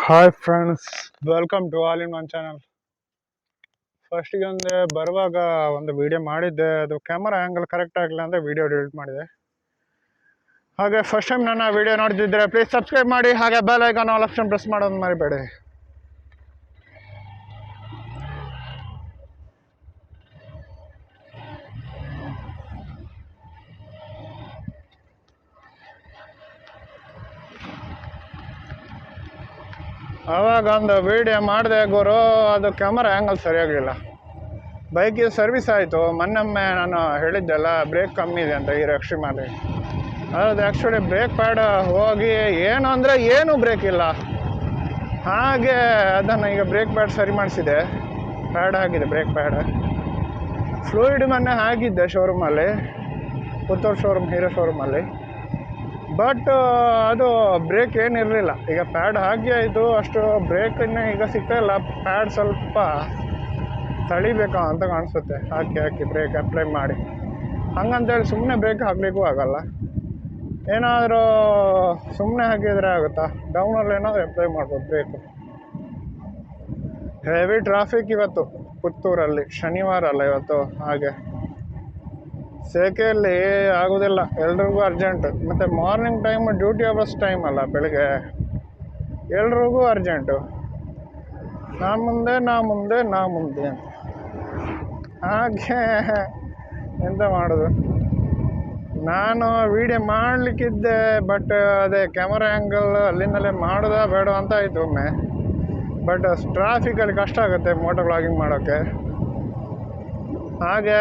Hi friends welcome to all in one channel ಫಸ್ಟಿಗೆ ಒಂದು ಬರುವಾಗ ಒಂದು ವಿಡಿಯೋ ಮಾಡಿದ್ದೆ. ಅದು ಕ್ಯಾಮರಾ ಆ್ಯಂಗಲ್ ಕರೆಕ್ಟ್ ಆಗಿಲ್ಲ ಅಂದರೆ ವಿಡಿಯೋ ಡಿಲೀಟ್ ಮಾಡಿದೆ. ಹಾಗೆ ಫಸ್ಟ್ ಟೈಮ್ ನನ್ನ ವಿಡಿಯೋ ನೋಡ್ತಿದ್ರೆ ಪ್ಲೀಸ್ ಸಬ್ಸ್ಕ್ರೈಬ್ ಮಾಡಿ. ಹಾಗೆ bell icon all option press ಮಾಡೋದು ಮರಿಬೇಡಿ. ಆವಾಗ ಒಂದು ವಿಡಿಯೋ ಮಾಡಿದೆ ಗುರು, ಅದು ಕ್ಯಾಮರಾ ಆ್ಯಂಗಲ್ ಸರಿಯಾಗಲಿಲ್ಲ. ಬೈಕಿಗೆ ಸರ್ವಿಸ್ ಆಯಿತು. ಮೊನ್ನೊಮ್ಮೆ ನಾನು ಹೇಳಿದ್ದೆಲ್ಲ ಬ್ರೇಕ್ ಕಮ್ಮಿ ಇದೆ ಅಂತ ಈ ರಕ್ಷಿಮಾಲಿ ಅದು ಆ್ಯಕ್ಚುಲಿ ಬ್ರೇಕ್ ಪ್ಯಾಡ್ ಹೋಗಿ ಏನು ಅಂದರೆ ಏನೂ ಬ್ರೇಕ್ ಇಲ್ಲ. ಹಾಗೆ ಅದನ್ನು ಈಗ ಬ್ರೇಕ್ ಪ್ಯಾಡ್ ಸರಿ ಮಾಡಿಸಿದೆ. ಪ್ಯಾಡ್ ಆಗಿದೆ ಬ್ರೇಕ್ ಪ್ಯಾಡ್ ಫ್ಲೂಯಿಡ್ ಮೊನ್ನೆ ಆಗಿದ್ದೆ ಶೋರೂಮಲ್ಲಿ ಪುತ್ತೂರು ಶೋರೂಮ್ ಹೀರೋ ಶೋರೂಮಲ್ಲಿ ಬಟ್ ಅದು ಬ್ರೇಕ್ ಏನಿರಲಿಲ್ಲ ಈಗ ಪ್ಯಾಡ್ ಹಾಕಿ ಆಯಿತು, ಅಷ್ಟು ಬ್ರೇಕನ್ನು ಈಗ ಸಿಗ್ತಾಯಿಲ್ಲ ಪ್ಯಾಡ್ ಸ್ವಲ್ಪ ತಳಿಬೇಕಾ ಅಂತ ಕಾಣಿಸುತ್ತೆ. ಹಾಕಿ ಹಾಕಿ ಬ್ರೇಕ್ ಅಪ್ಲೈ ಮಾಡಿ. ಹಂಗಂತೇಳಿ ಸುಮ್ಮನೆ ಬ್ರೇಕ್ ಹಾಕಲಿಕ್ಕೂ ಆಗಲ್ಲ. ಏನಾದರೂ ಸುಮ್ಮನೆ ಹಾಕಿದರೆ ಆಗುತ್ತಾ? ಡೌನಲ್ಲಿ ಏನಾದರೂ ಅಪ್ಲೈ ಮಾಡ್ಬೋದು ಬ್ರೇಕು ಹೆವಿ ಟ್ರಾಫಿಕ್ ಇವತ್ತು, ಪುತ್ತೂರಲ್ಲಿ. ಶನಿವಾರ ಅಲ್ಲ ಇವತ್ತು, ಹಾಗೆ. ಸೆಕೆಯಲ್ಲಿ ಆಗೋದಿಲ್ಲ ಎಲ್ರಿಗೂ ಅರ್ಜೆಂಟ್ ಮತ್ತು morning time duty hours time ಅಲ್ಲ ಬೆಳಗ್ಗೆ. ಎಲ್ರಿಗೂ ಅರ್ಜೆಂಟು ನಾ ಮುಂದೆ ನಾ ಮುಂದೆ ನಾ ಮುಂದೆ ಅಂತ. ಹಾಗೆ ಎಂತ ಮಾಡೋದು? ನಾನು ವಿಡಿಯೋ ಮಾಡಲಿಕ್ಕಿದ್ದೆ ಬಟ್ ಅದೇ ಕ್ಯಾಮರಾ ಆ್ಯಂಗಲ್ ಅಲ್ಲಿಂದಲೇ ಮಾಡೋದಾ ಬೇಡ ಅಂತ ಆಯಿತು ಒಮ್ಮೆ. ಬಟ್ ಟ್ರಾಫಿಕಲ್ಲಿ ಕಷ್ಟ ಆಗುತ್ತೆ ಮೋಟೋ ವ್ಲಾಗಿಂಗ್ ಮಾಡೋಕ್ಕೆ ಹಾಗೆ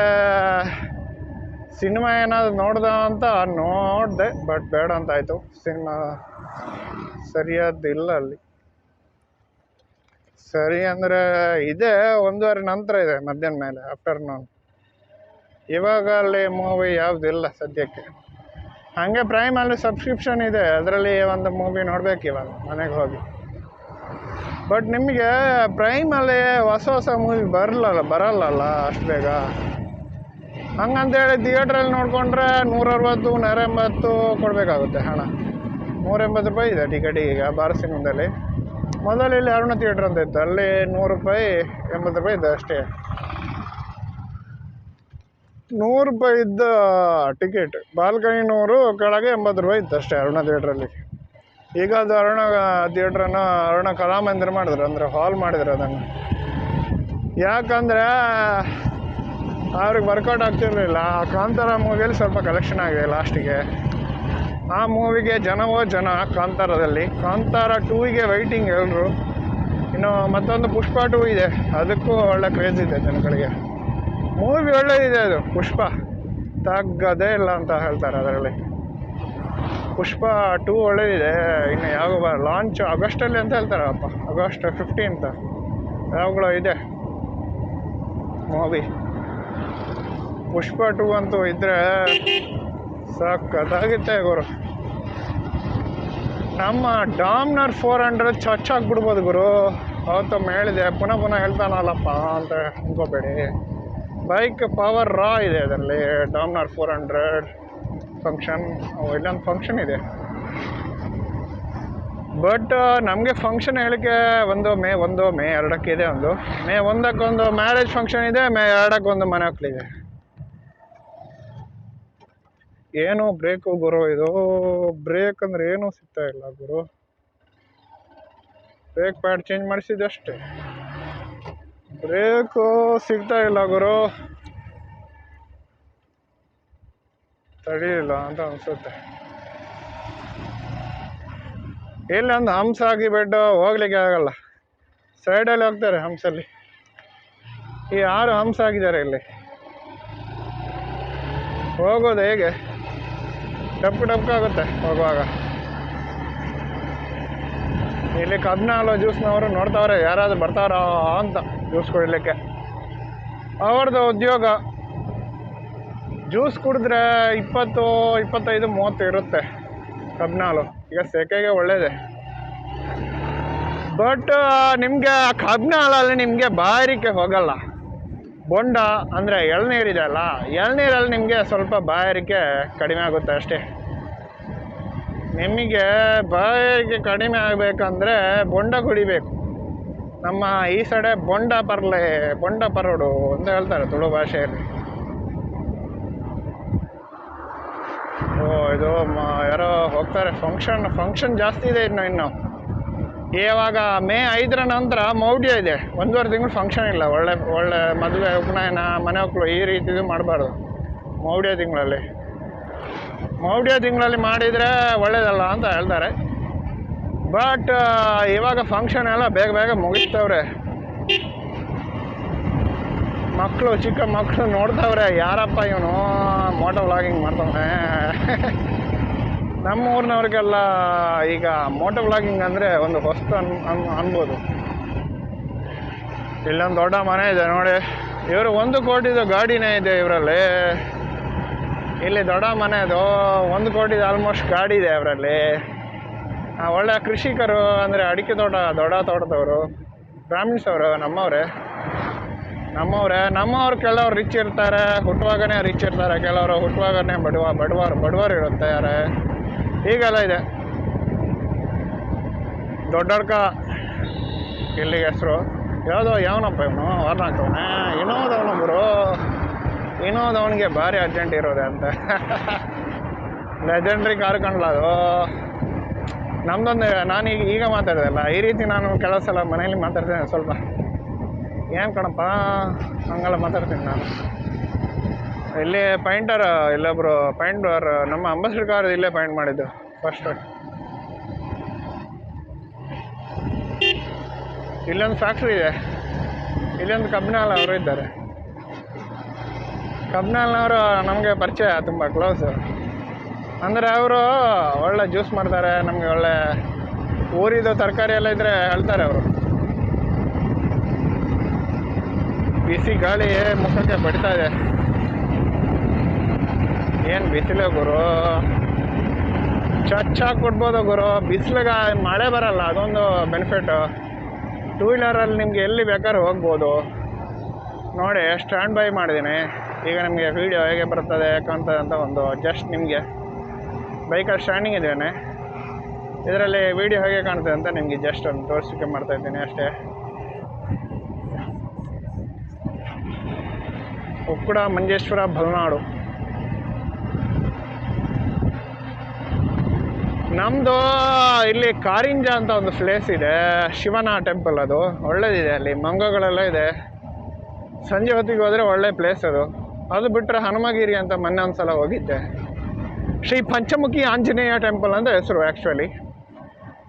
ಸಿನಿಮಾ ಏನಾದ್ರು ನೋಡ್ದ ಅಂತ ನೋಡಿದೆ ಬಟ್ ಬೇಡ ಅಂತ ಆಯಿತು ಸಿನಿಮಾ ಸರಿಯಾದಿಲ್ಲ ಅಲ್ಲಿ. ಸರಿ ಅಂದರೆ ಇದೆ, ಒಂದೂವರೆ ನಂತರ ಇದೆ ಮಧ್ಯಾಹ್ನ ಮೇಲೆ ಆಫ್ಟರ್ನೂನ್ ಇವಾಗ ಅಲ್ಲಿ ಮೂವಿ ಯಾವುದಿಲ್ಲ ಸದ್ಯಕ್ಕೆ. ಹಾಗೆ ಪ್ರೈಮಲ್ಲಿ ಸಬ್ಸ್ಕ್ರಿಪ್ಷನ್ ಇದೆ, ಅದರಲ್ಲಿ ಒಂದು ಮೂವಿ ನೋಡ್ಬೇಕು ಇವಾಗ, ಮನೆಗೆ ಹೋಗಿ. ಬಟ್ ನಿಮಗೆ ಪ್ರೈಮಲ್ಲಿ ಹೊಸ ಹೊಸ ಮೂವಿ ಬರಲ್ಲ ಬರಲ್ಲಲ್ಲ ಅಷ್ಟು ಬೇಗ? ಹಂಗಂತೇಳಿ ಥಿಯೇಟ್ರಲ್ಲಿ ನೋಡಿಕೊಂಡ್ರೆ ನೂರ ಅರವತ್ತು ನೂರ ಎಂಬತ್ತು ಕೊಡಬೇಕಾಗುತ್ತೆ ಹಣ. ನೂರ ಎಂಬತ್ತು ರೂಪಾಯಿ ಇದೆ ಟಿಕೆಟಿಗೆ ಈಗ ಬಾರ ಸಿನಿಮಾದಲ್ಲಿ. ಮೊದಲು ಇಲ್ಲಿ ಅರುಣ ಥಿಯೇಟ್ರ್ ಅಂತ ಇತ್ತು. ಅಲ್ಲಿ ನೂರು ರೂಪಾಯಿ ಎಂಬತ್ತು ರೂಪಾಯಿ ಇದೆ ಅಷ್ಟೇ. ನೂರು ರೂಪಾಯಿ ಇದ್ದ ಟಿಕೆಟ್ ಬಾಲ್ಕನಿ ನೂರು ಕೆಳಗೆ ಎಂಬತ್ತು ರೂಪಾಯಿ ಇತ್ತು ಅಷ್ಟೇ ಅರುಣ ಥಿಯೇಟ್ರಲ್ಲಿ ಈಗ ಅದು ಅರುಣ ಥಿಯೇಟ್ರನ್ನು ಅರುಣ ಕಲಾಮಂದಿರ ಮಾಡಿದ್ರು, ಅಂದರೆ ಹಾಲ್ ಮಾಡಿದ್ರು ಅದನ್ನು. ಯಾಕಂದರೆ ಅವ್ರಿಗೆ ವರ್ಕೌಟ್ ಆಗ್ತಿರಲಿಲ್ಲ. ಆ ಕಾಂತಾರ ಮೂವಿಯಲ್ಲಿ ಸ್ವಲ್ಪ ಕಲೆಕ್ಷನ್ ಆಗಿದೆ ಲಾಸ್ಟಿಗೆ ಆ ಮೂವಿಗೆ ಜನವೋ ಜನ ಕಾಂತಾರದಲ್ಲಿ. ಕಾಂತಾರ ಟೂವಿಗೆ ವೈಟಿಂಗ್ ಎಲ್ಲರೂ ಇನ್ನು ಮತ್ತೊಂದು ಪುಷ್ಪ ಟೂ ಇದೆ. ಅದಕ್ಕೂ ಒಳ್ಳೆ ಕ್ರೇಜ್ ಇದೆ ಜನಗಳಿಗೆ. ಮೂವಿ ಒಳ್ಳೆಯದಿದೆ ಅದು, ಪುಷ್ಪ. ತಗ್ಗದೇ ಇಲ್ಲ ಅಂತ ಹೇಳ್ತಾರೆ ಅದರಲ್ಲಿ. ಪುಷ್ಪ ಟೂ ಒಳ್ಳೆಯದಿದೆ ಇನ್ನು ಯಾವ ಲಾಂಚ್ ಆಗಸ್ಟಲ್ಲಿ ಅಂತ ಹೇಳ್ತಾರಪ್ಪ ಆಗಸ್ಟ್ ಫಿಫ್ಟೀನ್ತ್ ಯಾವಾಗಲೂ ಇದೆ. ಮೂವಿ ಪುಷ್ಪ ಟು ಅಂತೂ ಇದ್ದರೆ ಸಖತ್ತಾಗಿತ್ತೆ ಗುರು. ನಮ್ಮ ಡಾಮ್ನರ್ ಫೋರ್ ಹಂಡ್ರೆಡ್ ಚಚ್ ಹಾಕ್ಬಿಡ್ಬೋದು ಗುರು. ಅವತ್ತೊಮ್ಮೆ ಹೇಳಿದೆ, ಪುನಃ ಪುನಃ ಹೇಳ್ತಾನಲ್ಲಪ್ಪ ಅಂತ ಅನ್ಕೋಬೇಡಿ. ಬೈಕ್ ಪವರ್ ರಾ ಇದೆ ಅದರಲ್ಲಿ, ಡಾಮ್ನರ್ ಫೋರ್ ಹಂಡ್ರೆಡ್ ಫಂಕ್ಷನ್ ಇಲ್ಲೊಂದು ಫಂಕ್ಷನ್ ಇದೆ. ಬಟ್ ನಮಗೆ ಫಂಕ್ಷನ್ ಹೇಳಿಕೆ ಒಂದು ಮೇ ಒಂದು ಮೇ ಎರಡಕ್ಕೆ ಇದೆ ಒಂದು. ಮೇ ಒಂದಕ್ಕೊಂದು ಮ್ಯಾರೇಜ್ ಫಂಕ್ಷನ್ ಇದೆ, ಮೇ ಎರಡಕ್ಕೊಂದು ಮನೆ ಮಕ್ಕಳಿದೆ ಏನು ಬ್ರೇಕು ಗುರು, ಇದು ಬ್ರೇಕ್ ಅಂದ್ರೆ ಏನೂ ಸಿಗ್ತಾ ಇಲ್ಲ ಗುರು. ಬ್ರೇಕ್ ಪ್ಯಾಡ್ ಚೇಂಜ್ ಮಾಡಿಸಿದಷ್ಟೇ ಬ್ರೇಕು ಸಿಗ್ತಾ ಇಲ್ಲ ಗುರು. ತಡೀಲಿಲ್ಲ ಅಂತ ಅನ್ಸುತ್ತೆ. ಇಲ್ಲಿ ಒಂದು ಹಂಸ ಆಗಿ ಬೆಡ್ ಹೋಗ್ಲಿಕ್ಕೆ ಆಗಲ್ಲ. ಸೈಡಲ್ಲಿ ಹೋಗ್ತಾರೆ ಹಂಸಲ್ಲಿ. ಈ ಆರು ಹಂಸ ಆಗಿದ್ದಾರೆ ಇಲ್ಲಿ. ಹೋಗೋದು ಹೇಗೆ? ಟಪ್ಪು ಟಪ್ಪು ಆಗುತ್ತೆ ಹೋಗುವಾಗ. ಇಲ್ಲಿ ಕಬ್ನಾಲು ಜ್ಯೂಸ್ನವರು ನೋಡ್ತಾವ್ರೆ, ಯಾರಾದ್ರೂ ಬರ್ತಾರೋ ಅಂತ ಜ್ಯೂಸ್ ಕುಡಿಲಿಕ್ಕೆ. ಅವ್ರದ್ದು ಉದ್ಯೋಗ. ಜ್ಯೂಸ್ ಕುಡಿದ್ರೆ ಇಪ್ಪತ್ತು, ಇಪ್ಪತ್ತೈದು, ಮೂವತ್ತು ಇರುತ್ತೆ ಕಬ್ನಾಲು ಈಗ ಸೆಕೆಗೆ ಒಳ್ಳೇದೆ. ಬಟ್ ನಿಮಗೆ ಕಬ್ಬಿನ ಹಾಲಲ್ಲಿ ನಿಮಗೆ ಬಾಯಾರಿಕೆ ಹೋಗಲ್ಲ. ಬೊಂಡ ಅಂದರೆ ಎಳ್ನೀರಿದೆ ಅಲ್ಲ ಎಳ್ನೀರಲ್ಲಿ ನಿಮಗೆ ಸ್ವಲ್ಪ ಬಾಯಾರಿಕೆ ಕಡಿಮೆ ಆಗುತ್ತೆ ಅಷ್ಟೇ. ನಿಮಗೆ ಬಾಯಾರಿಕೆ ಕಡಿಮೆ ಆಗಬೇಕಂದ್ರೆ ಬೊಂಡ ಕುಡಿಬೇಕು. ನಮ್ಮ ಈ ಸಡೆ ಬೊಂಡ ಪರ್ಲೆ, ಬೊಂಡ ಪರೋಡು ಅಂತ ಹೇಳ್ತಾರೆ ತುಳು ಭಾಷೆಯಲ್ಲಿ. ಓ, ಇದು ಮ- ಯಾರೋ ಹೋಗ್ತಾರೆ ಫಂಕ್ಷನ್ ಫಂಕ್ಷನ್ ಜಾಸ್ತಿ ಇದೆ ಇನ್ನು ಇನ್ನು. ಇವಾಗ ಮೇ ಐದರ ನಂತರ ಮೌಢ್ಯ ಇದೆ. ಒಂದೂವರೆ ತಿಂಗಳು ಫಂಕ್ಷನ್ ಇಲ್ಲ. ಒಳ್ಳೆ ಒಳ್ಳೆ ಮದುವೆ, ಉಪನಯನ ಮನೆ ಮಕ್ಕಳು ಈ ರೀತಿದು ಮಾಡಬಾರ್ದು. ಮೌಢ್ಯ ತಿಂಗಳಲ್ಲಿ. ಮೌಢ್ಯ ತಿಂಗಳಲ್ಲಿ ಮಾಡಿದರೆ ಒಳ್ಳೇದಲ್ಲ ಅಂತ ಹೇಳ್ತಾರೆ. ಬಟ್ ಇವಾಗ ಫಂಕ್ಷನ್ ಎಲ್ಲ ಬೇಗ ಬೇಗ ಮುಗಿಸ್ತವ್ರೆ. ಮಕ್ಕಳು ಚಿಕ್ಕ ಮಕ್ಕಳು ನೋಡ್ತಾವ್ರೆ, ಯಾರಪ್ಪ ಇವನು? ಮೋಟರ್ ವ್ಲಾಗಿಂಗ್ ಮಾಡ್ತಾವನೆ. ನಮ್ಮ ಊರಿನವ್ರಿಗೆಲ್ಲ ಈಗ ಮೋಟರ್ ವ್ಲಾಗಿಂಗ್ ಅಂದರೆ ಒಂದು ಹೊಸ್ತು ಅನ್ ಅನ್, ಅನ್ಬೋದು. ಇಲ್ಲೊಂದು ದೊಡ್ಡ ಮನೆ ಇದೆ ನೋಡಿ. ಇವರು ಒಂದು ಕೋಟಿದು ಗಾಡಿನೇ ಇದೆ ಇವರಲ್ಲಿ. ಇಲ್ಲಿ ದೊಡ್ಡ ಮನೆ ಅದು. ಒಂದು ಕೋಟಿದು ಆಲ್ಮೋಸ್ಟ್ ಗಾಡಿ ಇದೆ ಅವರಲ್ಲಿ ಒಳ್ಳೆ ಕೃಷಿಕರು ಅಂದರೆ ಅಡಿಕೆ ತೋಟ, ದೊಡ್ಡ ತೋಟದವರು ಬ್ರಾಹ್ಮಿಣ್ಸ್ ಅವರು, ನಮ್ಮವರೇ. ನಮ್ಮವ್ರೆ, ನಮ್ಮವ್ರು ಕೆಲವ್ರು ರಿಚ್ ಇರ್ತಾರೆ ಹುಟ್ಟುವಾಗನೇ ರಿಚ್ ಇರ್ತಾರೆ, ಕೆಲವರು ಹುಟ್ಟುವಾಗನೇ ಬಡವ, ಬಡವರು ಬಡವರು ಇರುತ್ತೆ ಯಾರೇ. ಹೀಗೆಲ್ಲ ಇದೆ. ದೊಡ್ಡಡ್ಕ ಇಲ್ಲಿಗೆ ಹೆಸರು. ಯಾವುದೋ ಯಾವನಪ್ಪ ಇವನು ವಾರ್ನಾಕವನೇ ಇನ್ನೋದವನು ಗುರು. ಇನ್ನೋದವನಿಗೆ ಭಾರಿ ಅರ್ಜೆಂಟ್ ಇರೋದೆ ಅಂತ. ಲೆಜೆಂಡ್ರಿ ಕಾರ್ ಅದು. ನಮ್ದೊಂದು ನಾನೀಗ ಈಗ ಮಾತಾಡಿದಲ್ಲ ಈ ರೀತಿ ನಾನು ಕೆಲವು ಸಲ ಮನೇಲಿ ಮಾತಾಡ್ತೇನೆ ಸ್ವಲ್ಪ. ಏನು ಕಣಪ್ಪ? ಹಂಗೆಲ್ಲ ಮಾತಾಡ್ತೀನಿ ನಾನು. ಇಲ್ಲಿ ಪೈಂಟರ್ ಇಲ್ಲೊಬ್ರು ಪೈಂಟರ್ ನಮ್ಮ ಅಂಬಾಸಿಡರ್ ಕಾರ್ ಇಲ್ಲೇ ಪೈಂಟ್ ಮಾಡಿದ್ದು ಫಸ್ಟ್ ಇಲ್ಲೊಂದು ಫ್ಯಾಕ್ಟ್ರಿ ಇದೆ. ಇಲ್ಲೊಂದು ಕಬ್ನಾಲ್ ಅವರು ಇದ್ದಾರೆ. ಕಬ್ನಾಲ್ನವರು ನಮಗೆ ಪರಿಚಯ, ತುಂಬ ಕ್ಲೋಸು ಅಂದರೆ ಅವರು ಒಳ್ಳೆ ಜ್ಯೂಸ್ ಮಾಡ್ತಾರೆ, ನಮಗೆ ಒಳ್ಳೆ ಊರಿದ್ದು ತರಕಾರಿ ಎಲ್ಲ ಇದ್ದರೆ ಹೇಳ್ತಾರೆ ಅವರು. ಬಿಸಿ ಗಾಳಿ ಮುಖಕ್ಕೆ ಬಡಿತಾ ಇದೆ. ಏನು ಬಿಸಿಲು ಗುರು? ಚಚ್ಚಾಗಿ ಕೊಡ್ಬೋದು ಗುರು. ಬಿಸಿಲಿಗೆ ಮಳೆ ಬರಲ್ಲ, ಅದೊಂದು ಬೆನಿಫಿಟ್ಟು ಟೂ ವೀಲರಲ್ಲಿ ನಿಮಗೆ ಎಲ್ಲಿ ಬೇಕಾದ್ರೂ ಹೋಗ್ಬೋದು. ನೋಡಿ ಸ್ಟ್ಯಾಂಡ್ ಬೈ ಮಾಡಿದ್ದೀನಿ ಈಗ ನಿಮಗೆ ವೀಡಿಯೋ ಹೇಗೆ ಬರ್ತದೆ, ಯಾಕಂತ ಅಂತ ಒಂದು ಜಸ್ಟ್ ನಿಮಗೆ ಬೈಕಲ್ಲಿ ಸ್ಟ್ಯಾಂಡಿಂಗ್ ಇದ್ದೇನೆ. ಇದರಲ್ಲಿ ವೀಡಿಯೋ ಹೇಗೆ ಕಾಣ್ತದೆ ಅಂತ ನಿಮಗೆ ಜಸ್ಟ್ ಒಂದು ತೋರಿಸಿಕೆ ಮಾಡ್ತಾ ಇದ್ದೀನಿ ಅಷ್ಟೇ. ಉಕ್ಕುಡ ಮಂಜೇಶ್ವರ ಬಲನಾಡು ನಮ್ಮದು ಇಲ್ಲಿ ಕಾರಿಂಜ ಅಂತ ಒಂದು ಪ್ಲೇಸ್ ಇದೆ. ಶಿವನ ಟೆಂಪಲ್ ಅದು. ಒಳ್ಳೇದಿದೆ ಅಲ್ಲಿ. ಮಂಗಗಳೆಲ್ಲ ಇದೆ. ಸಂಜೆ ಹೊತ್ತಿಗೆ ಹೋದರೆ ಒಳ್ಳೆ ಪ್ಲೇಸ್ ಅದು. ಅದು ಬಿಟ್ಟರೆ ಹನುಮಗಿರಿ ಅಂತ ಮೊನ್ನೆ ಒಂದು ಸಲ ಹೋಗಿದ್ದೆ. ಶ್ರೀ ಪಂಚಮುಖಿ ಆಂಜನೇಯ ಟೆಂಪಲ್ ಅಂತ ಹೆಸರು ಆ್ಯಕ್ಚುಲಿ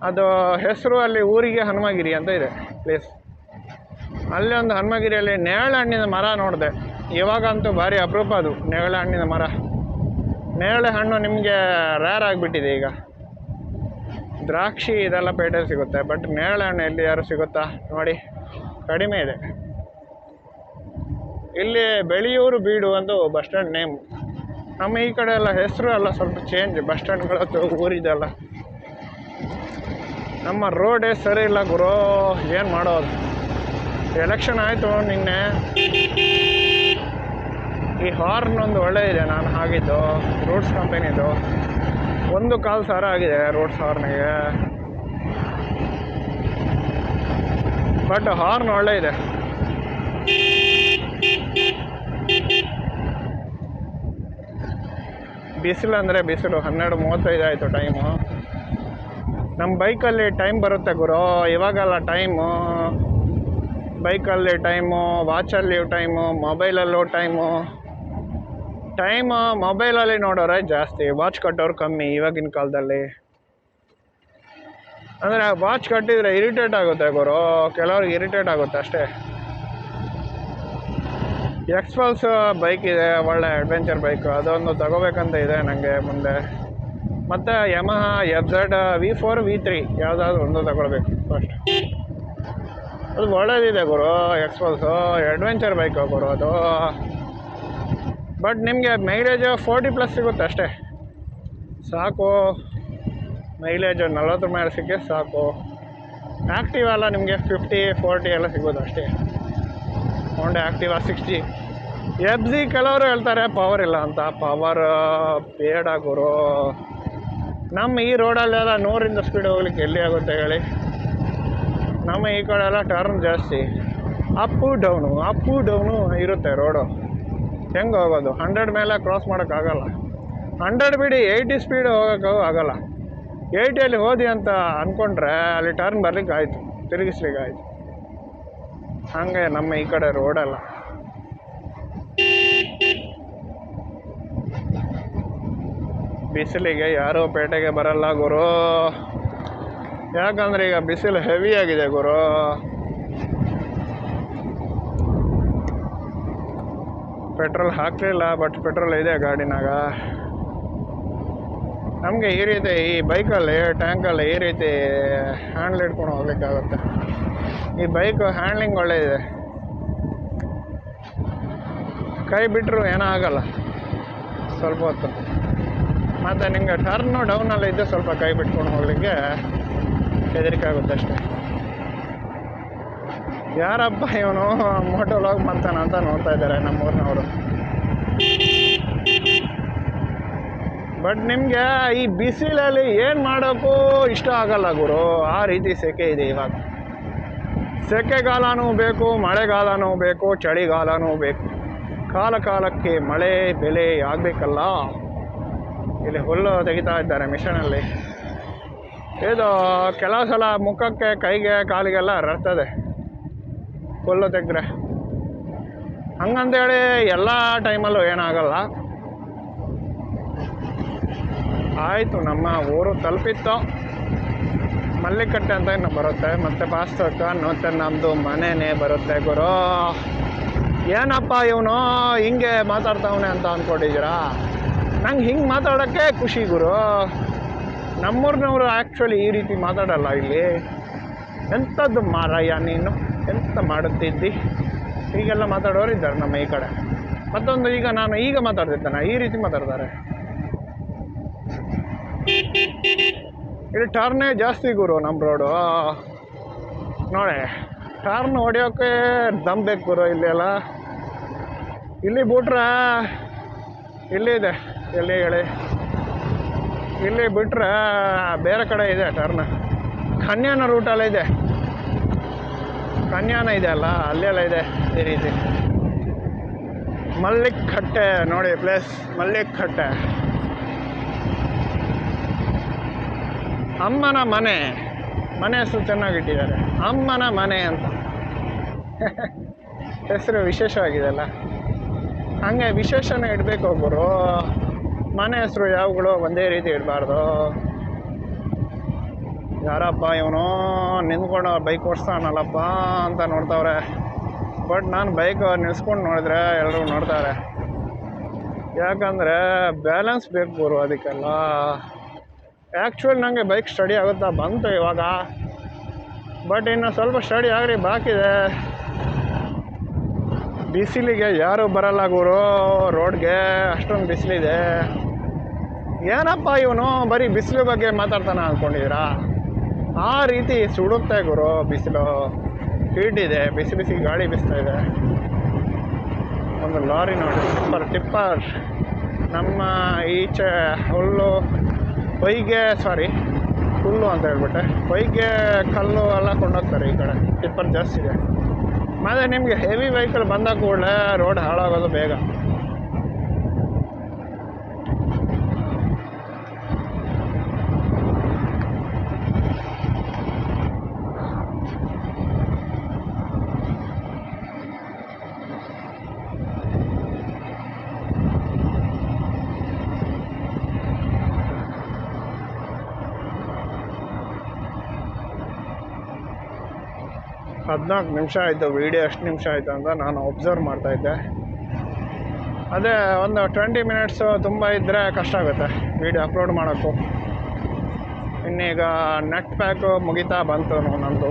ಅದು ಹೆಸರು ಅಲ್ಲಿ ಊರಿಗೆ ಹನುಮಗಿರಿ ಅಂತ ಇದೆ ಪ್ಲೇಸ್ ಅಲ್ಲಿ ಒಂದು ಹನುಮಗಿರಿಯಲ್ಲಿ ನೇರಳೆ ಹಣ್ಣಿನ ಮರ ನೋಡಿದೆ. ಇವಾಗಂತೂ ಭಾರಿ ಅಪರೂಪ ಅದು. ನೇರಳೆ ಹಣ್ಣಿನ ಮರ. ನೇರಳೆ ಹಣ್ಣು ನಿಮಗೆ ರೇರ್ ಆಗಿಬಿಟ್ಟಿದೆ ಈಗ. ದ್ರಾಕ್ಷಿ ಇದೆಲ್ಲ ಪೇಟೆ ಸಿಗುತ್ತೆ ಬಟ್ ನೇರಳೆ ಹಣ್ಣು ಎಲ್ಲಿ ಯಾರು ಸಿಗುತ್ತಾ? ನೋಡಿ, ಕಡಿಮೆ ಇದೆ. ಇಲ್ಲಿ ಬೆಳೆಯೂರು ಬೀಡು ಒಂದು ಬಸ್ ಸ್ಟ್ಯಾಂಡ್ ನೇಮ್ ನಮ್ಮ ಈ ಕಡೆ ಎಲ್ಲ ಹೆಸರು ಎಲ್ಲ ಸ್ವಲ್ಪ ಚೇಂಜ್ ಬಸ್ ಸ್ಟ್ಯಾಂಡ್ಗಳದ್ದು ಊರಿದೆಲ್ಲ. ನಮ್ಮ ರೋಡೇ ಸರಿ ಇಲ್ಲ ಗುರು, ಏನು ಮಾಡೋದು? ಎಲೆಕ್ಷನ್ ಆಯಿತು ನಿನ್ನೆ. ಈ ಹಾರ್ನ್ ಒಂದು ಒಳ್ಳೆ ಇದೆ, ನಾನು ಹಾಗಿದ್ದು ರೂಟ್ಸ್ ಕಂಪನಿದು ಒಂದು ಕಾಲು ಸಾವಿರ ಆಗಿದೆ, ರೋಡ್ ಸಾರ್ನಿಗೆ. ಬಟ್ ಹಾರ್ನ್ ಒಳ್ಳೆ ಇದೆ. ಬಿಸಿಲು ಅಂದರೆ ಬಿಸಿಲು, ಹನ್ನೆರಡು ಮೂವತ್ತೈದು ಆಯಿತು ಟೈಮು ನಮ್ಮ ಬೈಕಲ್ಲಿ ಟೈಮ್ ಬರುತ್ತೆ ಗುರು, ಇವಾಗಲ್ಲ ಟೈಮು ಬೈಕಲ್ಲಿ ಟೈಮು ವಾಚಲ್ಲಿ ಟೈಮು ಮೊಬೈಲಲ್ಲೂ ಟೈಮು ಟೈಮ್ ಮೊಬೈಲಲ್ಲಿ ನೋಡೋರೆ ಜಾಸ್ತಿ. ವಾಚ್ ಕಟ್ಟೋರು ಕಮ್ಮಿ ಇವಾಗಿನ ಕಾಲದಲ್ಲಿ. ಅಂದರೆ ವಾಚ್ ಕಟ್ಟಿದರೆ ಇರಿಟೇಟ್ ಆಗುತ್ತೆ ಗುರು. ಕೆಲವ್ರಿಗೆ ಇರಿಟೇಟ್ ಆಗುತ್ತೆ ಅಷ್ಟೇ. ಎಕ್ಸ್ಪಲ್ಸ್ ಬೈಕ್ ಇದೆ, ಒಳ್ಳೆ ಅಡ್ವೆಂಚರ್ ಬೈಕ್ ಅದೊಂದು ತಗೋಬೇಕಂತ ಇದೆ ನನಗೆ ಮುಂದೆ. ಮತ್ತು Yamaha F Z V four V three ಯಾವುದಾದ್ರು ಒಂದು ತಗೊಳ್ಬೇಕು ಫಸ್ಟ್ ಅದು ಒಳ್ಳೇದಿದೆ ಗುರು ಎಕ್ಸ್ಪಲ್ಸು ಅಡ್ವೆಂಚರ್ ಬೈಕ್ ಗುರು ಅದು. ಬಟ್ ನಿಮಗೆ ಮೈಲೇಜ್ ಫೋರ್ಟಿ ಪ್ಲಸ್ ಸಿಗುತ್ತೆ ಅಷ್ಟೇ. ಸಾಕು. ಮೈಲೇಜ್ ನಲ್ವತ್ತು ಮೇಲೆ ಸಿಕ್ಕೇ ಸಾಕು. ಆ್ಯಕ್ಟಿವ್ ಎಲ್ಲ ನಿಮಗೆ ಫಿಫ್ಟಿ ಫೋರ್ಟಿ ಎಲ್ಲ ಸಿಗೋದು ಅಷ್ಟೇ. Honda Activa sixty F G ಕೆಲವರು ಹೇಳ್ತಾರೆ ಪವರ್ ಇಲ್ಲ ಅಂತ. ಪವರ್ ಬೇಡ ಗುರು. ನಮ್ಮ ಈ ರೋಡಲ್ಲೆಲ್ಲ ನೂರಿಂದ ಸ್ಪೀಡ್ ಹೋಗ್ಲಿಕ್ಕೆ ಎಲ್ಲಿ ಆಗುತ್ತೆ ಹೇಳಿ? ನಮ್ಮ ಈ ಕಡೆ ಎಲ್ಲ ಟರ್ನ್ ಜಾಸ್ತಿ. ಅಪ್ಪು ಡೌನು ಅಪ್ಪು ಡೌನು ಇರುತ್ತೆ ರೋಡು ಹೆಂಗೆ ಹೋಗೋದು? ಹಂಡ್ರೆಡ್ ಮೇಲೆ ಕ್ರಾಸ್ ಮಾಡೋಕ್ಕಾಗಲ್ಲ ಹಂಡ್ರೆಡ್ ಬಿಡಿ ಏಯ್ಟಿ ಸ್ಪೀಡ್ ಹೋಗೋಕ್ಕೂ ಆಗಲ್ಲ. ಏಯ್ಟಿಯಲ್ಲಿ ಹೋದಿ ಅಂತ ಅಂದ್ಕೊಂಡ್ರೆ ಅಲ್ಲಿ ಟರ್ನ್ ಬರ್ಲಿಕ್ಕೆ ಆಯಿತು. ತಿರುಗಿಸ್ಲಿಕ್ಕೆ ಆಯಿತು. ಹಾಗೆ ನಮ್ಮ ಈ ಕಡೆ ರೋಡಲ್ಲ ಬಿಸಿಲಿಗೆ ಯಾರೂ ಪೇಟೆಗೆ ಬರಲ್ಲ ಗುರು. ಯಾಕಂದ್ರೆ ಈಗ ಬಿಸಿಲು ಹೆವಿ ಆಗಿದೆ ಗುರು. ಪೆಟ್ರೋಲ್ ಹಾಕಲಿಲ್ಲ ಬಟ್ ಪೆಟ್ರೋಲ್ ಇದೆ ಗಾಡಿನಾಗ. ನಮಗೆ ಈ ರೀತಿ ಈ ಬೈಕಲ್ಲಿ, ಟ್ಯಾಂಕಲ್ಲಿ ಈ ರೀತಿ ಹ್ಯಾಂಡ್ಲ್ ಇಟ್ಕೊಂಡು ಹೋಗ್ಲಿಕ್ಕಾಗುತ್ತೆ. ಈ ಬೈಕ್ ಹ್ಯಾಂಡ್ಲಿಂಗ್ ಒಳ್ಳೆ ಇದೆ ಕೈ ಬಿಟ್ಟರು ಏನೂ ಆಗಲ್ಲ. ಸ್ವಲ್ಪ ಹೊತ್ತು. ಮತ್ತು ನಿಮಗೆ ಟರ್ನು ಡೌನಲ್ಲಿ ಇದ್ದು ಸ್ವಲ್ಪ ಕೈ ಬಿಟ್ಕೊಂಡು ಹೋಗ್ಲಿಕ್ಕೆ ಹೆದರಿಕೆ ಆಗುತ್ತೆ ಅಷ್ಟೇ. ಯಾರಪ್ಪ ಇವನು ಮೋಟೋಲಾಗ್ ಮಾಡ್ತಾನ ಅಂತ ನೋಡ್ತಾ ಇದ್ದಾರೆ ನಮ್ಮೂರಿನವರು. ಬಟ್ ನಿಮಗೆ ಈ ಬಿಸಿಲಲ್ಲಿ ಏನು ಮಾಡೋಕ್ಕೂ ಇಷ್ಟ ಆಗಲ್ಲ ಗುರು. ಆ ರೀತಿ ಸೆಕೆ ಇದೆ ಇವಾಗ. ಸೆಕೆಗಾಲನೂ ಬೇಕು, ಮಳೆಗಾಲನೂ ಬೇಕು, ಚಳಿಗಾಲನೂ ಬೇಕು. ಕಾಲ ಕಾಲಕ್ಕೆ ಮಳೆ ಬೆಲೆ ಆಗಬೇಕಲ್ಲ. ಇಲ್ಲಿ ಹುಲ್ಲು ತೆಗಿತಾ ಇದ್ದಾರೆ ಮಿಷನಲ್ಲಿ ಇದು ಕೆಲವು ಸಲ ಮುಖಕ್ಕೆ, ಕೈಗೆ, ಕಾಲಿಗೆಲ್ಲ ರರ್ತದೆ ಹುಲ್ಲು ತೆಗ್ರೆ ಹಂಗಂತೇಳಿ ಎಲ್ಲ ಟೈಮಲ್ಲೂ ಏನಾಗಲ್ಲ. ಆಯಿತು, ನಮ್ಮ ಊರು ತಲುಪಿತ್ತು. ಮಲ್ಲಿಕಟ್ಟೆ ಅಂತ ಇನ್ನು ಬರುತ್ತೆ, ಮತ್ತು ಪಾಸ್ತಕ ಮತ್ತು ನಮ್ಮದು ಮನೆನೇ ಬರುತ್ತೆ ಗುರು. ಏನಪ್ಪ ಇವನು, ಹಿಂಗೆ ಮಾತಾಡ್ತಾವನೆ ಅಂತ ಅಂದ್ಕೊಂಡಿದ್ದೀರಾ ನಂಗೆ ಹಿಂಗೆ ಮಾತಾಡೋಕ್ಕೆ ಖುಷಿ ಗುರು. ನಮ್ಮೂರಿನವರು ಆ್ಯಕ್ಚುಲಿ ಈ ರೀತಿ ಮಾತಾಡಲ್ಲ ಇಲ್ಲಿ. ಎಂಥದ್ದು ಮಾರಯ್ಯ ನೀನು? ಎಂತ ಮಾಡುತ್ತಿದ್ದಿ ಹೀಗೆಲ್ಲ ಮಾತಾಡೋರು ಇದ್ದಾರೆ ನಮ್ಮ ಈ ಕಡೆ. ಮತ್ತೊಂದು ಈಗ ನಾನು ಈಗ ಮಾತಾಡ್ತಿದ್ದಾನೆ, ಈ ರೀತಿ ಮಾತಾಡ್ತಾರೆ. ಇಲ್ಲಿ ಟರ್ನೇ ಜಾಸ್ತಿ ಗುರು ನಮ್ಮ ರೋಡು ನೋಡಿ, ಟರ್ನ್ ಹೊಡಿಯೋಕ್ಕೆ ದಮ್ ಬೇಕು ಗುರು ಇಲ್ಲಿ ಎಲ್ಲ. ಇಲ್ಲಿ ಬಿಟ್ರೆ, ಇಲ್ಲಿ ಇದೆ, ಎಲ್ಲಿ ಹೇಳಿ? ಇಲ್ಲಿ ಬಿಟ್ರೆ ಬೇರೆ ಕಡೆ ಇದೆ ಟರ್ನ್. ಕನ್ಯಾನ ರೂಟಲ್ಲಿ ಇದೆ. ಕನ್ಯಾನ ಇದೆ ಅಲ್ಲ, ಅಲ್ಲೆಲ್ಲ ಇದೆ ಈ ರೀತಿ. ಮಲ್ಲಿಕ್ ಕಟ್ಟೆ ನೋಡಿ ಪ್ಲೇಸ್ ಮಲ್ಲಿಕ್ ಕಟ್ಟೆ ಅಮ್ಮನ ಮನೆ ಮನೆ ಹೆಸರು ಚೆನ್ನಾಗಿಟ್ಟಿದ್ದಾರೆ. ಅಮ್ಮನ ಮನೆ ಅಂತ. ಹೆಸರು ವಿಶೇಷವಾಗಿದೆ ಅಲ್ಲ ಹಂಗೆ ವಿಶೇಷನೇ ಇಡಬೇಕು ಒಬ್ಬರು ಮನೆ ಹೆಸರು ಯಾವಾಗಲೂ ಒಂದೇ ರೀತಿ ಇಡಬಾರ್ದು. ಯಾರಪ್ಪ ಇವನು? ನಿಂತ್ಕೊಂಡು ಬೈಕ್ ಓಡಿಸ್ತಾನಲ್ಲಪ್ಪ ಅಂತ ನೋಡ್ತಾವ್ರೆ. ಬಟ್ ನಾನು ಬೈಕ್ ನಿಲ್ಸ್ಕೊಂಡು ನೋಡಿದ್ರೆ ಎಲ್ಲರೂ ನೋಡ್ತಾರೆ. ಯಾಕಂದರೆ ಬ್ಯಾಲೆನ್ಸ್ ಬೇಕು ಗುರು ಅದಕ್ಕೆಲ್ಲ. ಆ್ಯಕ್ಚುಲಿ ನನಗೆ ಬೈಕ್ ಸ್ಟಡಿ ಆಗುತ್ತಾ ಬಂತು ಇವಾಗ. ಬಟ್ ಇನ್ನು ಸ್ವಲ್ಪ ಸ್ಟಡಿ ಆಗ್ರಿ ಬಾಕಿದೆ ಬಿಸಿಲಿಗೆ ಯಾರೂ ಬರಲ್ಲ ಗುರು. ರೋಡ್ಗೆ ಅಷ್ಟೊಂದು ಬಿಸಿಲಿದೆ. ಏನಪ್ಪ ಇವನು? ಬರೀ ಬಿಸಿಲು ಬಗ್ಗೆ ಮಾತಾಡ್ತಾನೆ ಅಂದ್ಕೊಂಡಿದ್ದೀರಾ ಆ ರೀತಿ ಸುಡುತ್ತೆ ಗುರು, ಬಿಸಿಲು. ಇದೆ ಬಿಸಿ ಬಿಸಿ ಗಾಳಿ ಬೀಸ್ತಾ ಇದೆ. ಒಂದು ಲಾರಿ ನೋಡಿ ಟಿಪ್ಪರ್ ಟಿಪ್ಪರ್ ನಮ್ಮ ಈಚೆ ಹುಲ್ಲು, ಹೊಯ್ಗೆ ಸಾರಿ ಹುಲ್ಲು ಅಂತ ಹೇಳ್ಬಿಟ್ಟೆ. ಹೊಯ್ಗೆ, ಕಲ್ಲು ಎಲ್ಲ ಕೊಂಡೋಗ್ತಾರೆ ಈ ಕಡೆ. ಟಿಪ್ಪರ್ ಜಾಸ್ತಿ ಇದೆ. ಮತ್ತು ನಿಮಗೆ ಹೆವಿ ವೆಹಿಕಲ್ ಬಂದ ಕೂಡಲೇ ರೋಡ್ ಹಾಳಾಗೋದು ಬೇಗ. ಹದಿನಾಲ್ಕು ನಿಮಿಷ ಆಯಿತು ವೀಡಿಯೋ ಎಷ್ಟು ನಿಮಿಷ ಆಯಿತು ಅಂತ ನಾನು ಒಬ್ಸರ್ವ್ ಮಾಡ್ತಾಯಿದ್ದೆ ಅದೇ ಒಂದು ಟ್ವೆಂಟಿ ಮಿನಿಟ್ಸು ತುಂಬ ಇದ್ದರೆ ಕಷ್ಟ ಆಗುತ್ತೆ ವೀಡಿಯೋ ಅಪ್ಲೋಡ್ ಮಾಡೋಕ್ಕೂ. ಇನ್ನೀಗ ನೆಟ್ ಪ್ಯಾಕು ಮುಗಿತಾ ಬಂತು ನನ್ನದು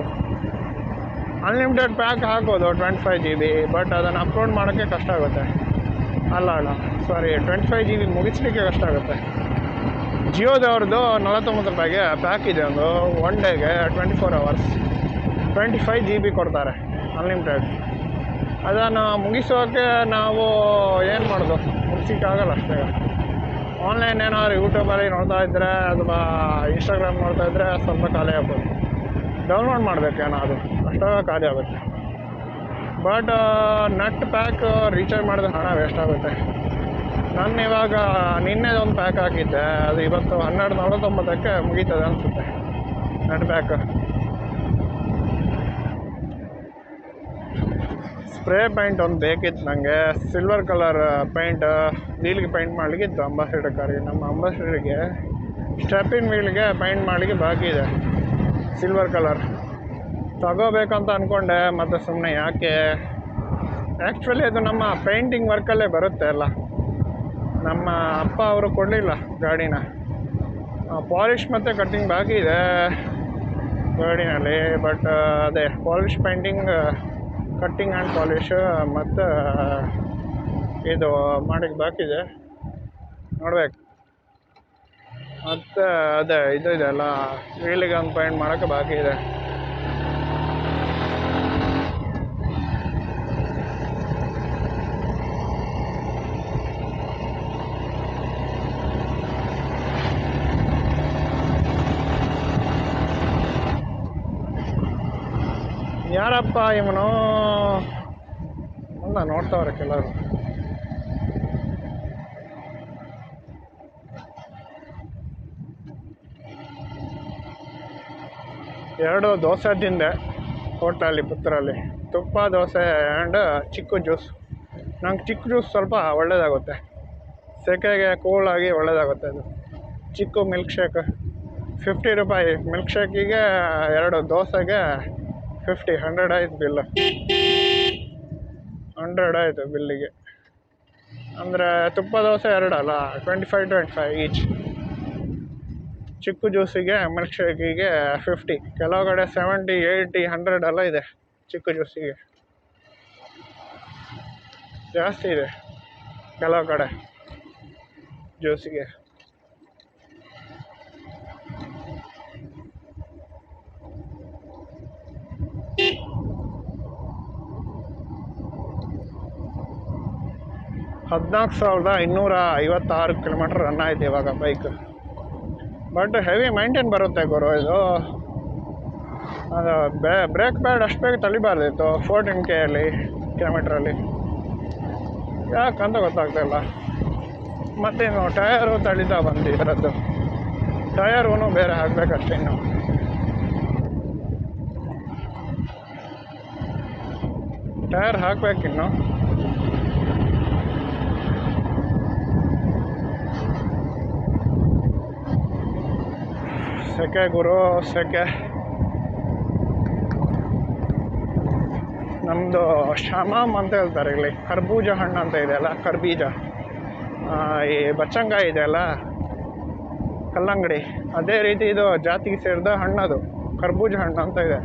ಅನ್ಲಿಮಿಟೆಡ್ ಪ್ಯಾಕ್ ಹಾಕೋದು twenty five G B but ಅದನ್ನು ಅಪ್ಲೋಡ್ ಮಾಡೋಕ್ಕೆ ಕಷ್ಟ ಆಗುತ್ತೆ. ಅಲ್ಲ ಅಲ್ಲ sorry twenty five G B ಮುಗಿಸ್ಲಿಕ್ಕೆ ಕಷ್ಟ ಆಗುತ್ತೆ. ಜಿಯೋದವ್ರದ್ದು ನಲವತ್ತೊಂಬತ್ತು ರೂಪಾಯಿಗೆ ಪ್ಯಾಕ್ ಇದೆ ಒಂದು ಒನ್ ಡೇಗೆ twenty four hours twenty five G B ಕೊಡ್ತಾರೆ ಅನ್ಲಿಮಿಟೆಡ್ ಅದನ್ನು ಮುಗಿಸೋಕ್ಕೆ ನಾವು ಏನು ಮಾಡೋದು? ಮುಗಿಸೋಕ್ಕಾಗಲ್ಲ ಅಷ್ಟೇ. ಆನ್ಲೈನ್ ಏನಾದ್ರು ಯೂಟ್ಯೂಬಲ್ಲಿ ನೋಡ್ತಾ ಇದ್ದರೆ ಅಥವಾ ಇನ್ಸ್ಟಾಗ್ರಾಮ್ ನೋಡ್ತಾ ಇದ್ದರೆ ಸ್ವಲ್ಪ ಖಾಲಿ ಆಗ್ಬೋದು. ಡೌನ್ಲೋಡ್ ಮಾಡಬೇಕು ಅದು ಅಷ್ಟೇ ಖಾಲಿ ಆಗುತ್ತೆ. ಬಟ್ ನಟ್ ಪ್ಯಾಕ್ ರೀಚಾರ್ಜ್ ಮಾಡಿದ್ರೆ ಹಣ ವೇಸ್ಟ್ ಆಗುತ್ತೆ. ನಾನು ಇವಾಗ ನಿನ್ನೆ ಒಂದು ಪ್ಯಾಕ್ ಹಾಕಿದ್ದೆ. ಅದು ಇವತ್ತು ಹನ್ನೆರಡು ನಲವತ್ತೊಂಬತ್ತಕ್ಕೆ ಮುಗೀತದೆ ಅನಿಸುತ್ತೆ. ನಟ್ ಪ್ಯಾಕ್ ಸ್ಪ್ರೇ ಪೈಂಟ್ ಒಂದು ಬೇಕಿತ್ತು ನನಗೆ ಸಿಲ್ವರ್ ಕಲರ್ ಪೈಂಟ್ ವೀಲ್ಗೆ ಪೈಂಟ್ ಮಾಡಲಿಕ್ಕಿತ್ತು ಅಂಬಾಸಿಡರ್ ಕಾರಿಗೆ ನಮ್ಮ ಅಂಬಾಸಿಡರ್ಗೆ ಸ್ಟೆಪಿನ್ ವೀಲ್ಗೆ ಪೈಂಟ್ ಮಾಡಲಿಕ್ಕೆ ಬಾಕಿ ಇದೆ. ಸಿಲ್ವರ್ ಕಲರ್ ತಗೋಬೇಕಂತ ಅಂದ್ಕೊಂಡೆ ಮತ್ತು ಸುಮ್ಮನೆ ಯಾಕೆ? ಆ್ಯಕ್ಚುಲಿ ಅದು ನಮ್ಮ ಪೇಂಟಿಂಗ್ ವರ್ಕಲ್ಲೇ ಬರುತ್ತೆ ಅಲ್ಲ. ನಮ್ಮ ಅಪ್ಪ ಅವರು ಕೊಡಲಿಲ್ಲ ಗಾಡಿನ. ಪಾಲಿಷ್ ಮತ್ತು ಕಟ್ಟಿಂಗ್ ಬಾಕಿ ಇದೆ ಗಾಡಿನಲ್ಲಿ ಬಟ್ ಅದೇ polish painting cutting and polish, ಮತ್ತು, ಇದು ಮಾಡಕ್ಕೆ ಬಾಕಿ ಇದೆ. ನೋಡ್ಬೇಕು. ಮತ್ತು, ಅದೇ, ಇದು ಇದೆ ಅಲ್ಲ ವೀಲಿಗೆ ಒಂದು ಪೇಂಟ್ ಮಾಡೋಕ್ಕೆ ಬಾಕಿ ಇದೆ. ಯಾರಪ್ಪ ಇವನು? ಅಲ್ಲ ನೋಡ್ತಾವ್ರೆ ಕೆಲವರು. ಎರಡು ದೋಸೆ ತಿಂದೆ ಹೋಟ್ಲಲ್ಲಿ, ಪುತ್ತೂರಲ್ಲಿ. ತುಪ್ಪ, ದೋಸೆ ಆ್ಯಂಡ್ ಚಿಕ್ಕು ಜ್ಯೂಸ್. ನಂಗೆ ಚಿಕ್ಕ ಜ್ಯೂಸ್ ಸ್ವಲ್ಪ ಒಳ್ಳೆಯದಾಗುತ್ತೆ ಸೆಕೆಗೆ ಕೂಲಾಗಿ ಒಳ್ಳೆಯದಾಗುತ್ತೆ ಅದು. ಚಿಕ್ಕು ಮಿಲ್ಕ್ ಶೇಕ್ ಫಿಫ್ಟಿ ರೂಪಾಯಿ ಮಿಲ್ಕ್ ಶೇಕಿಗೆ ಎರಡು ದೋಸೆಗೆ ಫಿಫ್ಟಿ ಹಂಡ್ರೆಡ್ ಆಯ್ತು ಬಿಲ್ ಹಂಡ್ರೆಡ್ ಆಯಿತು ಬಿಲ್ಲಿಗೆ ಅಂದರೆ ತುಪ್ಪ, ದೋಸೆ ಎರಡಲ್ಲ twenty five twenty five each chikoo ಜ್ಯೂಸಿಗೆ milk ಶೇಕಿಗೆ ಫಿಫ್ಟಿ ಕೆಲವು ಕಡೆ ಸೆವೆಂಟಿ ಏಯ್ಟಿ ಹಂಡ್ರೆಡ್ ಎಲ್ಲ ಇದೆ ಚಿಕ್ಕು ಜ್ಯೂಸಿಗೆ ಜಾಸ್ತಿ ಇದೆ ಕೆಲವು ಕಡೆ ಜ್ಯೂಸಿಗೆ ಹದಿನಾಲ್ಕು ಸಾವಿರದ ಇನ್ನೂರ ಐವತ್ತಾರು ಕಿಲೋಮೀಟ್ರ್ ರನ್ ಆಯ್ತು ಇವಾಗ ಬೈಕ್ ಬಟ್ ಹೆವಿ ಮೈಂಟೈನ್ ಬರುತ್ತೆ ಗುರು ಇದು. ಅದು ಬೇ ಬ್ರೇಕ್ ಪ್ಯಾಡ್ ಅಷ್ಟು ಬೇಗ ತಳಿಬಾರ್ದಿತ್ತು ಫೋರ್ಟೀನ್ ಕೆ ಅಲ್ಲಿ ಕಿಲೋಮೀಟ್ರಲ್ಲಿ ಯಾಕಂತ ಗೊತ್ತಾಗ್ತಾಯಿಲ್ಲ ಮತ್ತೇನು ಟಯರು ತಳಿತಾ ಬಂದು ಇದರದ್ದು ಟಯರೂ ಬೇರೆ ಹಾಕ್ಬೇಕಷ್ಟೇ ಇನ್ನು. ಟಯರ್ ಹಾಕ್ಬೇಕಿನ್ನು. ಸೆಕೆ ಗುರು ಸೆಕೆ ನಮ್ಮದು ಶಮಾಮ್ ಅಂತ ಹೇಳ್ತಾರೆ ಇಲ್ಲಿ. ಕರ್ಬೂಜ ಹಣ್ಣು ಅಂತ ಇದೆಯಲ್ಲ ಕರ್ಬೀಜ. ಈ ಬಚ್ಚಂಗಾಯಿ ಇದೆಯಲ್ಲ ಕಲ್ಲಂಗಡಿ. ಅದೇ ರೀತಿ ಇದು ಜಾತಿಗೆ ಸೇರಿದ ಹಣ್ಣದು ಕರ್ಬೂಜ ಹಣ್ಣು ಅಂತ ಇದೆ.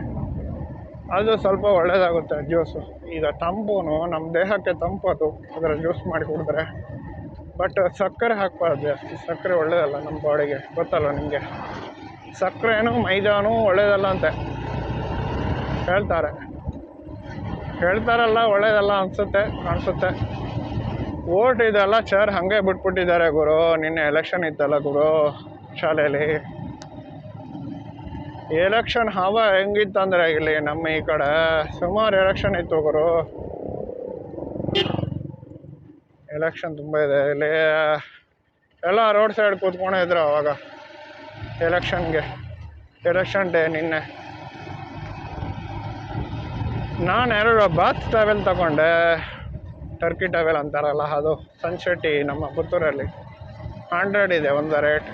ಅದು ಸ್ವಲ್ಪ ಒಳ್ಳೆಯದಾಗುತ್ತೆ ಜ್ಯೂಸು. ಈಗ ತಂಪುನು ನಮ್ಮ ದೇಹಕ್ಕೆ ತಂಪು ಅದು, ಅದರ ಜ್ಯೂಸ್ ಮಾಡಿ ಕುಡಿದ್ರೆ. ಬಟ್ ಸಕ್ಕರೆ ಹಾಕ್ಬಾರ್ದು ಜಾಸ್ತಿ. ಸಕ್ಕರೆ ಒಳ್ಳೆಯದಲ್ಲ ನಮ್ಮ ಬಾಡಿಗೆ, ಗೊತ್ತಲ್ವ ನಿಮಗೆ? ಸಕ್ಕರೆನೂ, ಮೈದಾನು ಒಳ್ಳೆಯದಲ್ಲ ಅಂತೆ. ಹೇಳ್ತಾರೆ. ಹೇಳ್ತಾರಲ್ಲ, ಒಳ್ಳೇದಲ್ಲ ಅನಿಸುತ್ತೆ, ಕಾಣಿಸುತ್ತೆ. ಓಟ್ ಇದೆಲ್ಲ ಚೇರ್ ಹಾಗೆ ಬಿಟ್ಬಿಟ್ಟಿದ್ದಾರೆ ಗುರು. ನಿನ್ನೆ ಎಲೆಕ್ಷನ್ ಇತ್ತಲ್ಲ ಗುರು, ಶಾಲೆಯಲ್ಲಿ. ಎಲೆಕ್ಷನ್ ಹವ ಹೆಂಗಿತ್ತಂದ್ರೆ ಇಲ್ಲಿ ನಮ್ಮ ಈ ಕಡೆ. ಸುಮಾರು ಎಲೆಕ್ಷನ್ ಇತ್ತು ಗುರು. ಎಲೆಕ್ಷನ್ ತುಂಬ ಇದೆ. ಇಲ್ಲಿ ಎಲ್ಲ ರೋಡ್ ಸೈಡ್ ಕೂತ್ಕೊಂಡಿದ್ರು ಅವಾಗ. ಎಲೆಕ್ಷನ್ಗೆ. ಎಲೆಕ್ಷನ್ ಡೇ ನಿನ್ನೆ. ನಾನು ಎರಡು ಬಾತ್ ಟ್ರಾವೆಲ್ ತಗೊಂಡೆ. ಟರ್ಕಿ ಟವೆಲ್ ಅಂತಾರಲ್ಲ ಅದು. ಸನ್ಶೆಟ್ಟಿ ನಮ್ಮ ಪುತ್ತೂರಲ್ಲಿ. ಹಂಡ್ರೆಡ್ ಇದೆ ಒಂದು ರೇಟ್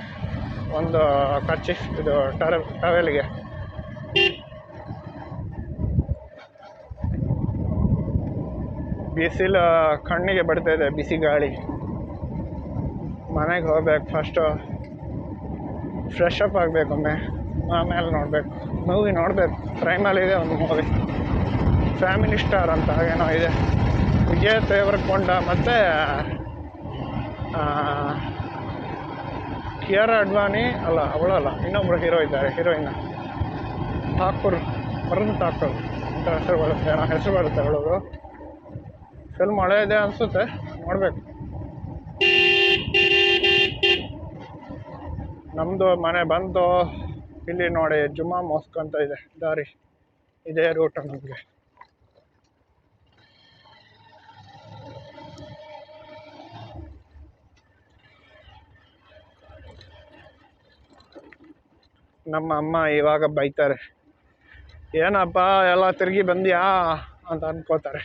ಒಂದು ಖರ್ಚಿ ಇದು ಟರ್ ಟವೆಲ್ಗೆ ಬಿಸಿಲು ಕಣ್ಣಿಗೆ ಇದೆ, ಬಿಸಿ ಗಾಳಿ. ಮನೆಗೆ ಹೋಗ್ಬೇಕು ಫಸ್ಟು ಫ್ರೆಶ್ ಅಪ್ ಆಗಬೇಕೊಮ್ಮೆ ಆಮೇಲೆ ನೋಡಬೇಕು. ಮೂವಿ ನೋಡಬೇಕು. ಪ್ರೈಮಲ್ಲಿದೆ ಒಂದು ಮೂವಿ ಫ್ಯಾಮಿಲಿ ಸ್ಟಾರ್ ಅಂತ ಏನೋ ಇದೆ. ವಿಜಯ್ ದೇವರಕೊಂಡ ಮತ್ತು ಕಿಯಾರ ಅಡ್ವಾಣಿ ಅಲ್ಲ ಅವಳಲ್ಲ ಇನ್ನೊಬ್ರು ಹೀರೋ ಇದ್ದಾರೆ ಹೀರೋಯಿನ್ ಠಾಕೂರ್ ವರುಣ್ ಠಾಕೂರ್ ಅಂತ ಹೆಸರು ಬರುತ್ತೆ, ಏನೋ ಹೆಸರು ಬರುತ್ತೆ ಅವಳದು. ಫಿಲ್ಮ್ ಹಳೆಯದೇ ಅನಿಸುತ್ತೆ, ನೋಡಬೇಕು. ನಮ್ಮದು ಮನೆ ಬಂದು ಇಲ್ಲಿ ನೋಡಿ ಜುಮ್ಮಾ ಮಸ್ಕ್ ಅಂತ ಇದೆ, ದಾರಿ. ಇದೇ ರೂಟ್ ನಮಗೆ. ನಮ್ಮ ಅಮ್ಮ ಇವಾಗ ಬೈತಾರೆ, ಏನಪ್ಪ, ಎಲ್ಲ ತಿರುಗಿ ಬಂದ್ಯಾ? ಅಂತ ಅನ್ಕೋತಾರೆ.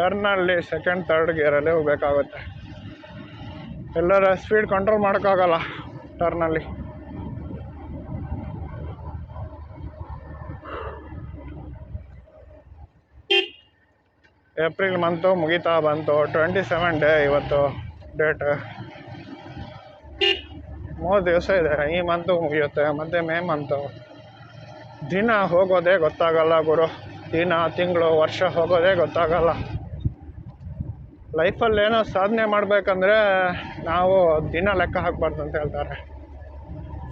ಟರ್ನಲ್ಲಿ ಸೆಕೆಂಡ್ ತರ್ಡ್ ಗೇರಲ್ಲೇ ಹೋಗ್ಬೇಕಾಗುತ್ತೆ. ಎಲ್ಲರ ಸ್ಪೀಡ್ ಕಂಟ್ರೋಲ್ ಮಾಡೋಕ್ಕಾಗಲ್ಲ ಟರ್ನಲ್ಲಿ ಏಪ್ರಿಲ್ ಮಂತು ಮುಗಿತಾ ಬಂತು. ಟ್ವೆಂಟಿ ಸೆವೆನ್ ಡೇ ಇವತ್ತು ಡೇಟ್ ಮೂರು ದಿವಸ ಇದೆ. ಈ ಮಂತು ಮುಗಿಯುತ್ತೆ. ಮತ್ತು ಮೇ ಮಂತು ದಿನ ಹೋಗೋದೇ ಗೊತ್ತಾಗಲ್ಲ ಗುರು. ದಿನ, ತಿಂಗಳು, ವರ್ಷ ಹೋಗೋದೇ ಗೊತ್ತಾಗಲ್ಲ. ಲೈಫಲ್ಲಿ ಏನೋ ಸಾಧನೆ ಮಾಡಬೇಕಂದ್ರೆ ನಾವು ದಿನ ಲೆಕ್ಕ ಹಾಕ್ಬಾರ್ದು ಅಂತ ಹೇಳ್ತಾರೆ.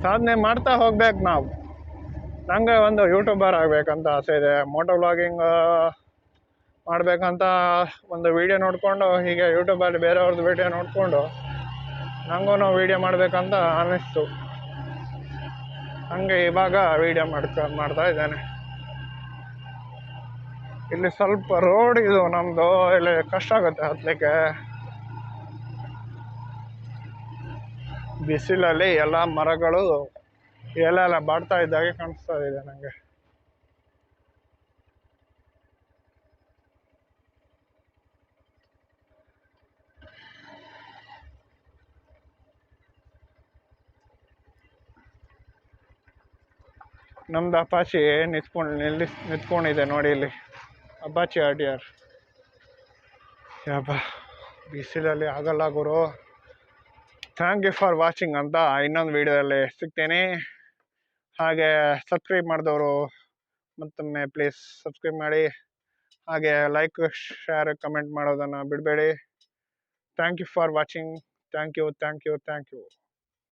ಸಾಧನೆ ಮಾಡ್ತಾ ಹೋಗ್ಬೇಕು ನಾವು. ನನಗೆ ಒಂದು ಯೂಟ್ಯೂಬರ್ ಆಗಬೇಕಂತ ಆಸೆ ಇದೆ. ಮೋಟೋ ವ್ಲಾಗಿಂಗ್ ಮಾಡಬೇಕಂತ ಒಂದು ವೀಡಿಯೋ ನೋಡಿಕೊಂಡು, ಹೀಗೆ ಯೂಟ್ಯೂಬಲ್ಲಿ ಬೇರೆಯವ್ರದ್ದು ವೀಡಿಯೋ ನೋಡಿಕೊಂಡು ನನಗೂ ವೀಡಿಯೋ ಮಾಡಬೇಕಂತ ಅನ್ನಿಸ್ತು ಹಂಗೆ ಇವಾಗ ವೀಡಿಯೋ ಮಾಡ್ಕ ಮಾಡ್ತಾ ಇದ್ದೇನೆ. ಇಲ್ಲಿ ಸ್ವಲ್ಪ ರೋಡ್ ಇದು ನಮ್ಮದು ಇಲ್ಲಿ ಕಷ್ಟ ಆಗುತ್ತೆ ಹತ್ತಲಿಕ್ಕೆ ಬಿಸಿಲಲ್ಲಿ ಎಲ್ಲ ಮರಗಳು ಎಲೆ ಎಲ್ಲ ಬಾಡ್ತಾ ಇದ್ದಾಗೆ ಕಾಣಿಸ್ತಾ ಇದೆ ನನಗೆ ನಮ್ದು ಅಪಾಚಿ ನಿಂತ್ಕೊಂಡು ನಿಲ್ಲಿಸ್, ನಿಂತ್ಕೊಂಡಿದೆ ನೋಡಿ ಇಲ್ಲಿ. ಆರ್ ಟಿ ಆರ್ ಯಪ್ಪ ಬಿಸಿಲಲ್ಲಿ ಆಗಲ್ಲ ಗುರು ಥ್ಯಾಂಕ್ ಯು ಫಾರ್ ವಾಚಿಂಗ್ ಅಂತ ಇನ್ನೊಂದು ವೀಡಿಯೋದಲ್ಲಿ ಸಿಗ್ತೇನೆ. ಹಾಗೆ ಸಬ್ಸ್ಕ್ರೈಬ್ ಮಾಡಿದವರು ಮತ್ತೊಮ್ಮೆ ಪ್ಲೀಸ್ ಸಬ್ಸ್ಕ್ರೈಬ್ ಮಾಡಿ. ಹಾಗೆ ಲೈಕ್ ಶೇರ್ ಕಮೆಂಟ್ ಮಾಡೋದನ್ನು ಬಿಡಬೇಡಿ. Thank you for watching thank you thank you thank you